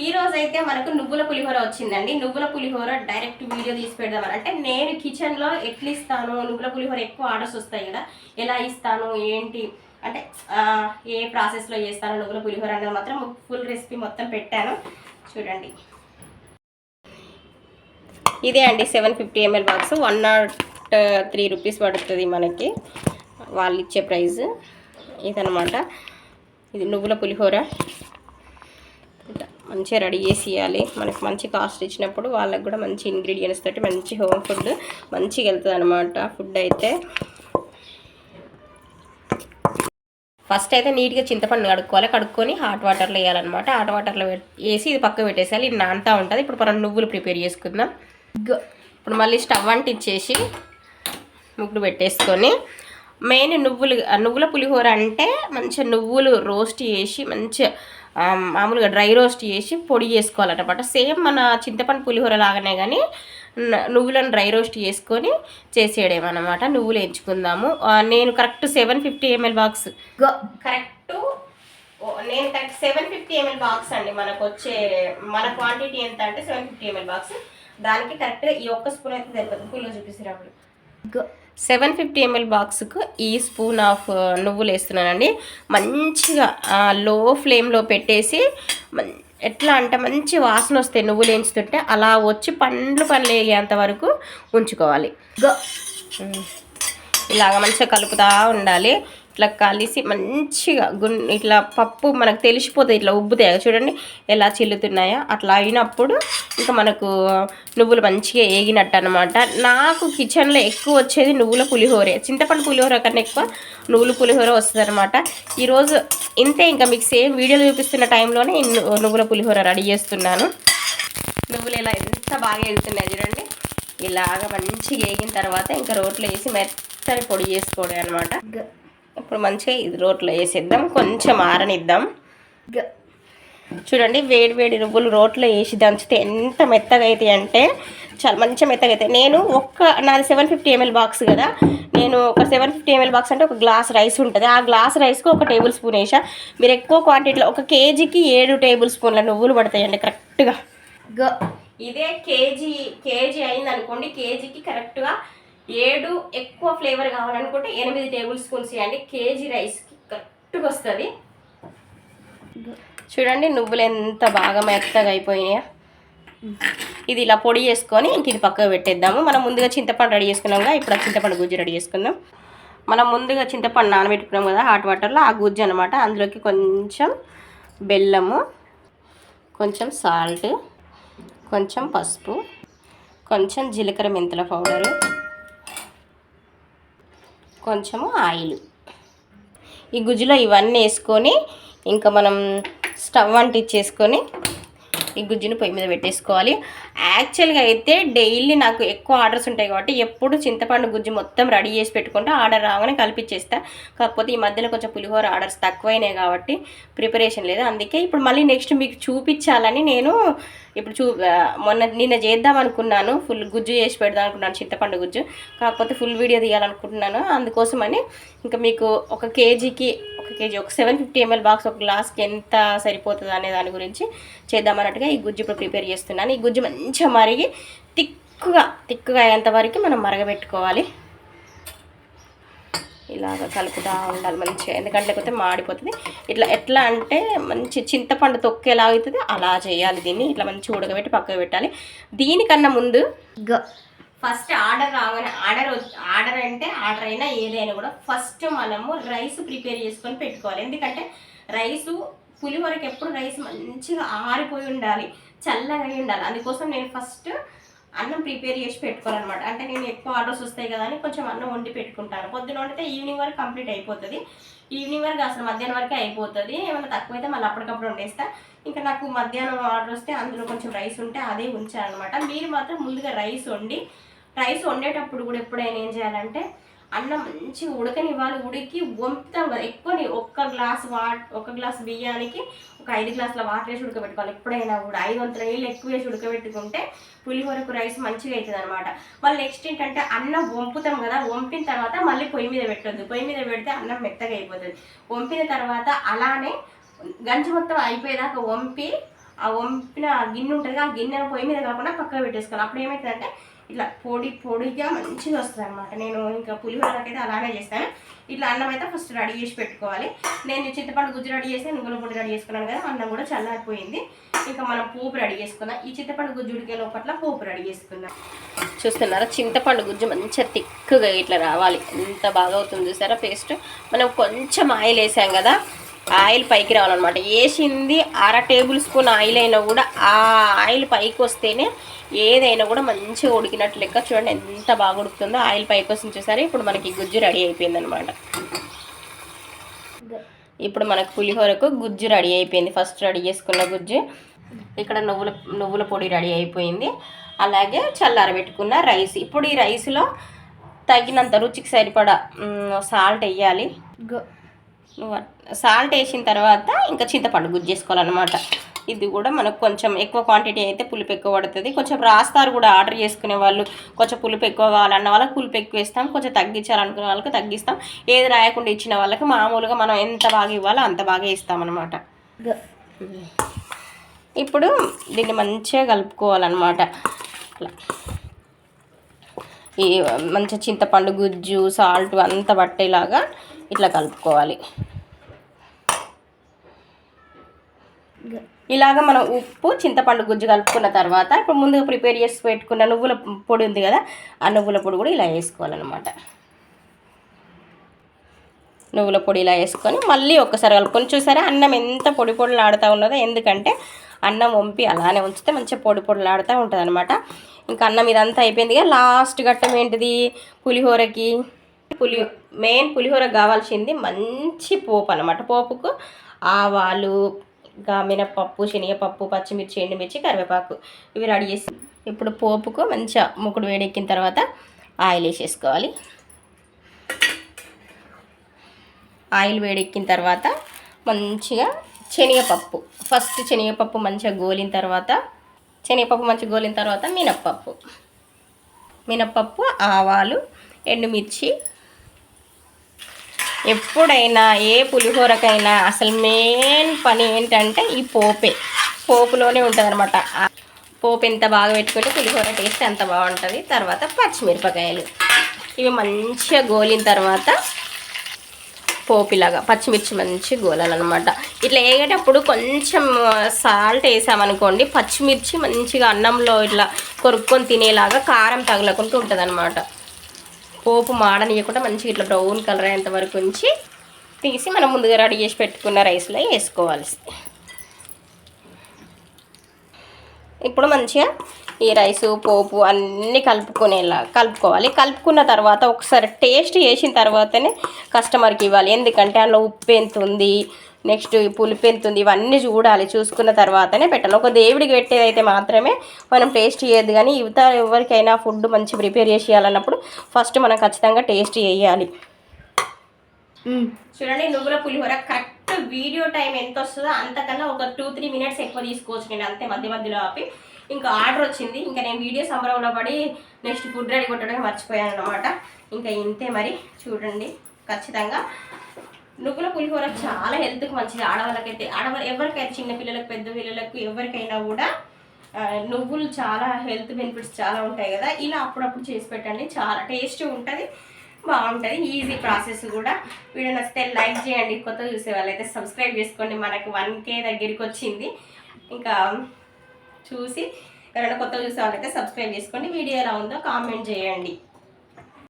ఈ రోజు అయితే మనకు నువ్వుల పులిహోర వచ్చిందండి. నువ్వుల పులిహోర డైరెక్ట్ వీడియో తీసి పెడదామని. అంటే నేను కిచెన్లో ఎట్లా ఇస్తాను? నువ్వుల పులిహోర ఎక్కువ ఆర్డర్స్ వస్తాయి కదా. ఎలా ఇస్తాను? ఏంటి? అంటే ఏ ప్రాసెస్లో చేస్తాను నువ్వుల పులిహోర అనేది మాత్రం ఫుల్ రెసిపీ మొత్తం పెట్టాను. చూడండి. ఇదే అండి seven fifty ML box one nought three rupees పడుతుంది మనకి. వాళ్ళు ఇచ్చే ప్రైస్ ఇదనమాట ఇది నువ్వుల పులిహోర. మంచిగా రెడీ చేసి ఇవ్వాలి మనకి మంచి కాస్ట్ ఇచ్చినప్పుడు వాళ్ళకి కూడా మంచి ఇంగ్రీడియంట్స్ తోటి మంచి హోమ్ ఫుడ్ మంచిగా వెళ్తుంది అనమాట ఫుడ్ అయితే ఫస్ట్ అయితే నీట్గా చింతపండు కడుక్కోవాలి. కడుక్కొని హాట్ వాటర్లో వేయాలన్నమాట. హాట్ వాటర్లో వేసి ఇది పక్క పెట్టేసేయాలి. ఇది నాంతా ఉంటుంది. ఇప్పుడు మనం నువ్వులు ప్రిపేర్ చేసుకుందాం. ఇప్పుడు మళ్ళీ స్టవ్ అంటించేసి ముగ్గులు పెట్టేసుకొని మెయిన్ నువ్వులు నువ్వుల పులిహోర అంటే మంచిగా నువ్వులు రోస్ట్ చేసి మంచిగా మామూలుగా డ్రై రోస్ట్ చేసి పొడి చేసుకోవాలన్నమాట సేమ్ మన చింతపండు పులిహోర లాగానే కానీ నువ్వులను డ్రై రోస్ట్ చేసుకొని చేసేయడం అనమాట నువ్వులు ఎంచుకుందాము. నేను correct seven fifty ML box. Correct. నేను correct seven fifty ML box అండి. మనకు వచ్చే మన క్వాంటిటీ ఎంత అంటే సెవెన్ ఫిఫ్టీ ఎంఎల్ బాక్స్. దానికి కరెక్ట్గా ఈ ఒక్క స్పూన్ అయితే సరిపోతుంది. ఫుల్గా చూపిస్తున్నప్పుడు సెవెన్ ఫిఫ్టీ ఎంఎల్ బాక్స్కు ఈ స్పూన్ ఆఫ్ నువ్వులు వేస్తున్నానండి మంచిగా లో ఫ్లేమ్లో పెట్టేసి మం- ఎట్లా అంటే మంచి వాసన వస్తాయి నువ్వులు వేయించుతుంటే అలా వచ్చి పండ్లు పండ్లు వేగేంత వరకు ఉంచుకోవాలి. ఇలాగ మంచిగా కలుపుతూ ఉండాలి. ఇట్లా కలిసి మంచిగా గున్ ఇట్లా పప్పు మనకు తెలిసిపోతుంది ఇట్లా ఉబ్బుతాయి చూడండి ఎలా చిల్లుతున్నాయో అట్లా అయినప్పుడు ఇంకా మనకు నువ్వులు మంచిగా ఏగినట్టు అనమాట నాకు కిచెన్లో ఎక్కువ వచ్చేది నువ్వుల పులిహోరే. చింతపండు పులిహోర కన్నా ఎక్కువ నువ్వుల పులిహోర వస్తుంది అనమాట ఈరోజు ఇంతే ఇంకా మీకు సేమ్ వీడియోలు చూపిస్తున్న టైంలోనే ను- నువ్వుల పులిహోర రెడీ చేస్తున్నాను. నువ్వులు ఇలా ఎంత బాగా ఎగుతున్నాయి చూడండి. ఇలాగ మంచిగా వేగిన తర్వాత ఇంకా రోట్లో వేసి మెత్తని పొడి చేసుకోవడం అనమాట ఇప్పుడు మంచిగా ఇది రోట్లో వేసేద్దాం. కొంచెం ఆరనిద్దాం. చూడండి వేడి వేడి నువ్వులు రోట్లో వేసి దంచితే ఎంత మెత్తగా అవుతాయి అంటే చాలా మంచిగా మెత్తగా అవుతాయి నేను ఒక్క నాది సెవెన్ ఫిఫ్టీ ఎంఎల్ బాక్స్ కదా. నేను ఒక సెవెన్ ఫిఫ్టీ ఎంఎల్ బాక్స్ అంటే ఒక గ్లాస్ రైస్ ఉంటుంది. ఆ గ్లాస్ రైస్కి ఒక టేబుల్ స్పూన్ వేసా. మీరు ఎక్కువ క్వాంటిటీలో ఒక కేజీకి ఏడు టేబుల్ స్పూన్ల నువ్వులు పడతాయండి కరెక్ట్గా గ. ఇదే కేజీ కేజీ అయింది అనుకోండి కేజీకి కరెక్ట్గా ఏడు ఎక్కువ ఫ్లేవర్ కావాలనుకుంటే ఎనిమిది టేబుల్ స్పూన్స్ వేయండి కేజీ రైస్కి కరెక్ట్గా వస్తుంది. చూడండి నువ్వులు ఎంత బాగా మెత్తగా అయిపోయినాయా. ఇది ఇలా పొడి చేసుకొని ఇంక ఇది పక్కకు పెట్టేద్దాము. మనం ముందుగా చింతపండు రెడీ చేసుకున్నాం కదా ఇప్పుడు చింతపండు గుజ్జు రెడీ చేసుకుందాం. మనం ముందుగా చింతపండు నానబెట్టుకున్నాం కదా హాట్ వాటర్లో ఆ గుజ్జు అనమాట అందులోకి కొంచెం బెల్లము కొంచెం సాల్ట్ కొంచెం పసుపు కొంచెం జీలకర్ర మెంతుల పౌడరు కొంచెము ఆయిల్. ఈ గుజ్జులో ఇవన్నీ వేసుకొని ఇంకా మనం స్టవ్ అంటించేసుకొని ఈ గుజ్జుని పొయ్యి మీద పెట్టేసుకోవాలి. యాక్చువల్గా అయితే డైలీ నాకు ఎక్కువ ఆర్డర్స్ ఉంటాయి కాబట్టి ఎప్పుడు చింతపండు గుజ్జు మొత్తం రెడీ చేసి పెట్టుకుంటే. ఆర్డర్ రాగానే కలిపిచ్చేస్తా. కాకపోతే ఈ మధ్యలో కొంచెం పులిహోర ఆర్డర్స్ తక్కువైనాయి కాబట్టి ప్రిపరేషన్ లేదు. అందుకే ఇప్పుడు మళ్ళీ నెక్స్ట్ మీకు చూపించాలని నేను ఇప్పుడు చూ మొన్న నిన్న చేద్దాం అనుకున్నాను. ఫుల్ గుజ్జు చేసి పెడదాం అనుకున్నాను చింతపండు గుజ్జు. కాకపోతే ఫుల్ వీడియో తీయాలనుకుంటున్నాను. అందుకోసమని ఇంకా మీకు ఒక కేజీకి ఒక కేజీ ఒక సెవెన్ ఫిఫ్టీ ఎంఎల్ బాక్స్ ఒక గ్లాస్కి ఎంత సరిపోతుంది అనే దాని గురించి చేద్దామన్నట్టుగా ఈ గుజ్జు ఇప్పుడు ప్రిపేర్ చేస్తున్నాను. ఈ గుజ్జు మంచిగా మరిగి తిక్కుగా తిక్కుగా అయ్యేంత వరకు మనం మరగబెట్టుకోవాలి. ఇలాగ కలుపుతూ ఉండాలి మంచిగా ఎందుకంటే లేకపోతే మాడిపోతుంది. ఇట్లా ఎట్లా అంటే మంచి చింతపండు తొక్కేలా అవుతుంది అలా చేయాలి దీన్ని. ఇట్లా మంచిగా ఉడకబెట్టి పక్కకు పెట్టాలి. దీనికన్నా ముందు ఫస్ట్ ఆర్డర్ రాగానే ఆర్డర్ ఆర్డర్ అంటే ఆర్డర్ అయినా ఏదైనా కూడా ఫస్ట్ మనము రైస్ ప్రిపేర్ చేసుకొని పెట్టుకోవాలి. ఎందుకంటే రైసు పులిహోరకి ఎప్పుడు రైస్ మంచిగా ఆరిపోయి ఉండాలి చల్లగా ఉండాలి. అందుకోసం నేను ఫస్ట్ అన్నం ప్రిపేర్ చేసి పెట్టుకోవాలన్నమాట అంటే నేను ఎక్కువ ఆర్డర్స్ వస్తాయి కదా అని కొంచెం అన్నం వండి పెట్టుకుంటాను. పొద్దున వండితే ఈవినింగ్ వరకు కంప్లీట్ అయిపోతుంది. ఈవినింగ్ వరకు అసలు మధ్యాహ్నం వరకే అయిపోతుంది. ఏమైనా తక్కువైతే మళ్ళీ అప్పటికప్పుడు వండేస్తా. ఇంకా నాకు మధ్యాహ్నం ఆర్డర్ వస్తే అందులో కొంచెం రైస్ ఉంటే అదే ఉంచాలన్నమాట. మీరు మాత్రం ముందుగా రైస్ వండి రైస్ వండేటప్పుడు కూడా ఎప్పుడైనా ఏం చేయాలంటే అన్నం మంచిగా ఉడకనివ్వాలి. ఉడికి వంపుతాం కదా. ఎక్కువ ఒక్క గ్లాస్ వా ఒక గ్లాస్ బియ్యానికి ఒక ఐదు గ్లాసుల వాటర్ వేసి ఉడకబెట్టుకోవాలి. ఎప్పుడైనా కూడా ఐదు వందల నీళ్ళు ఎక్కువ వేసి ఉడకబెట్టుకుంటే పులిహోరకు రైస్ మంచిగా అవుతుంది అనమాట మళ్ళీ నెక్స్ట్ ఏంటంటే అన్నం వంపుతాం కదా. వంపిన తర్వాత మళ్ళీ పొయ్యి మీద పెట్టద్దు. పొయ్యి మీద పెడితే అన్నం మెత్తగా అయిపోతుంది. వంపిన తర్వాత అలానే గంజి మొత్తం అయిపోయేదాకా వంపి ఆ వంపిన గిన్నె ఉంటుంది ఆ గిన్నెను పొయ్యి మీద కాకుండా పక్కన పెట్టేసుకోవాలి. అప్పుడు ఏమవుతుందంటే ఇట్లా పొడి పొడిగా మంచిగా వస్తుంది అనమాట నేను ఇంకా పులిహోరకైతే అలానే చేస్తాను. ఇట్లా అన్నం అయితే ఫస్ట్ రెడీ చేసి పెట్టుకోవాలి. నేను చింతపండు గుజ్జు రెడీ చేసి నువ్వుల పొడి రెడీ చేసుకున్నాను కదా అన్నం కూడా చల్లారిపోయింది. ఇంకా మనం పోపు రెడీ చేసుకుందాం. ఈ చింతపండు గుజ్జు ఉడికే లోపల పోపు రెడీ చేసుకుందాం. చూస్తున్నారా? చింతపండు గుజ్జు మంచిగా తిక్కుగా ఇట్లా రావాలి. ఎంత బాగా అవుతుంది చూసారా? పేస్ట్. మనం కొంచెం ఆయిల్ వేసాం కదా ఆయిల్ పైకి రావాలన్నమాట. వేసింది అర టేబుల్ స్పూన్ ఆయిల్ అయినా కూడా ఆ ఆయిల్ పైకి వస్తేనే ఏదైనా కూడా మంచిగా ఉడికినట్టు లెక్క చూడండి ఎంత బాగా ఉడుకుతుందో. ఆయిల్ పైకి వస్తుంది చూసారా? ఇప్పుడు మనకి గుజ్జు రెడీ అయిపోయింది అనమాట ఇప్పుడు మనకు పులిహోరకు గుజ్జు రెడీ అయిపోయింది. ఫస్ట్ రెడీ చేసుకున్న గుజ్జు. ఇక్కడ నువ్వుల నువ్వుల పొడి రెడీ అయిపోయింది. అలాగే చల్లారబెట్టుకున్న రైస్. ఇప్పుడు ఈ రైస్లో తగినంత రుచికి సరిపడా సాల్ట్ వేయాలి. సాల్ట్ వేసిన తర్వాత ఇంకా చింతపండు గుజ్జు చేసుకోవాలన్నమాట. ఇది కూడా మనకు కొంచెం ఎక్కువ క్వాంటిటీ అయితే పులుపు ఎక్కువ పడుతుంది. కొంచెం రాస్తారు కూడా ఆర్డర్ చేసుకునే వాళ్ళు. కొంచెం పులుపు ఎక్కువ కావాలన్న వాళ్ళకి పులుపు ఎక్కువ ఇస్తాం కొంచెం తగ్గించాలనుకునే వాళ్ళకి తగ్గిస్తాం. ఏది రాయకుండా ఇచ్చిన వాళ్ళకి మామూలుగా మనం ఎంత బాగా ఇవ్వాలో అంత బాగా ఇస్తామన్నమాట. ఇప్పుడు దీన్ని మంచిగా కలుపుకోవాలన్నమాట. అట్లా. ఈ మంచిగా చింతపండు గుజ్జు సాల్ట్ అంతా పట్టేలాగా ఇట్లా కలుపుకోవాలి. ఇలాగ మనం ఉప్పు చింతపండు గుజ్జు కలుపుకున్న తర్వాత ఇప్పుడు ముందుగా ప్రిపేర్ చేసి పెట్టుకున్న నువ్వుల పొడి ఉంది కదా ఆ నువ్వుల పొడి కూడా ఇలా వేసుకోవాలన్నమాట. నువ్వుల పొడి ఇలా వేసుకొని మళ్ళీ ఒక్కసారి కలుపుకొని చూసారా? అన్నం ఎంత పొడి పొడిలాడుతూ ఉన్నదో ఎందుకంటే అన్నం వంపి అలానే ఉంచితే మంచిగా పొడి పొడిలాడుతూ ఉంటుంది అనమాట ఇంకా అన్నం ఇదంతా అయిపోయింది కదా లాస్ట్ ఘట్టం ఏంటిది? పులిహోరకి పులి మెయిన్ పులిహోర కావాల్సింది మంచి పోపు అనమాట పోపుకు ఆవాలు ఇంకా మినపప్పు శనగపప్పు పచ్చిమిర్చి ఎండుమిర్చి కరివేపాకు ఇవి రెడీ చేసి ఇప్పుడు పోపుకు మంచిగా ముక్కుడు వేడెక్కిన తర్వాత ఆయిల్ వేసేసుకోవాలి. ఆయిల్ వేడెక్కిన తర్వాత మంచిగా శనగపప్పు ఫస్ట్ శనగపప్పు మంచిగా గోలిన తర్వాత శనగపప్పు మంచిగా గోలిన తర్వాత మినప్పప్పు. మినప్పప్పు ఆవాలు ఎండుమిర్చి ఎప్పుడైనా ఏ పులిహోరకైనా అసలు మెయిన్ పని ఏంటంటే ఈ పోపే. పోపులోనే ఉంటుంది అనమాట పోపు ఎంత బాగా పెట్టుకుంటే పులిహోర టేస్ట్ అంత బాగుంటుంది. తర్వాత పచ్చిమిరపకాయలు. ఇవి మంచిగా గోలిన తర్వాత పోపిలాగా పచ్చిమిర్చి మంచి గోలాలన్నమాట. ఇట్లా వేగేటప్పుడు కొంచెం సాల్ట్ వేసామనుకోండి పచ్చిమిర్చి మంచిగా అన్నంలో ఇట్లా కొరుక్కొని తినేలాగా కారం తగలకుండా ఉంటుంది అనమాట పోపు మాడనీయకుండా మంచిగా ఇట్లా బ్రౌన్ కలర్ అయ్యేంత వరకు ఉంచి తీసి మనం ముందుగా రెడీ చేసి పెట్టుకున్న రైస్లో వేసుకోవాలి ఇప్పుడు మంచిగా ఈ రైసు పోపు అన్నీ కలుపుకునేలా కలుపుకోవాలి. కలుపుకున్న తర్వాత ఒకసారి టేస్ట్ చేసిన తర్వాతనే కస్టమర్కి ఇవ్వాలి. ఎందుకంటే అందులో ఉప్పు ఎంత ఉంది నెక్స్ట్ పులుపు ఎంత ఉంది ఇవన్నీ చూడాలి. చూసుకున్న తర్వాతనే పెట్టాలి. ఒక దేవుడికి పెట్టేదైతే మాత్రమే మనం టేస్ట్ చేయొద్దు. కానీ ఇవత ఎవరికైనా ఫుడ్ మంచి ప్రిపేర్ చేసి ఇవ్వాలన్నప్పుడు ఫస్ట్ మనం ఖచ్చితంగా టేస్ట్ చేయాలి. చూడండి నువ్వుల పులిహోర కరెక్ట్ వీడియో టైం ఎంత వస్తుందో అంతకన్నా ఒక టూ త్రీ మినిట్స్ ఎక్కువ తీసుకోవచ్చు నేను. అంతే మధ్య మధ్యలో ఆపి. ఇంకా ఆర్డర్ వచ్చింది. ఇంకా నేను వీడియో సంబరంలో పడి నెక్స్ట్ ఫుడ్ రెడీ కొట్టడానికి మర్చిపోయాను అనమాట ఇంకా ఇంతే మరి. చూడండి ఖచ్చితంగా నువ్వుల పులిహోర చాలా హెల్త్కి మంచిది. ఆడవాళ్ళకైతే ఆడవాళ్ళు ఎవరికైతే చిన్న పిల్లలకు పెద్ద పిల్లలకు ఎవరికైనా కూడా నువ్వులు చాలా హెల్త్ బెనిఫిట్స్ చాలా ఉంటాయి కదా. ఇలా అప్పుడప్పుడు చేసి పెట్టండి. చాలా టేస్ట్ ఉంటుంది బాగుంటుంది ఈజీ ప్రాసెస్ కూడా. వీడియో నచ్చితే లైక్ చేయండి. కొత్త చూసే వాళ్ళైతే సబ్స్క్రైబ్ చేసుకోండి. మనకు వన్ కే దగ్గరికి వచ్చింది. ఇంకా చూసి ఎవరైనా కొత్త చూసే వాళ్ళైతే సబ్స్క్రైబ్ చేసుకోండి. వీడియో ఎలా ఉందో కామెంట్ చేయండి.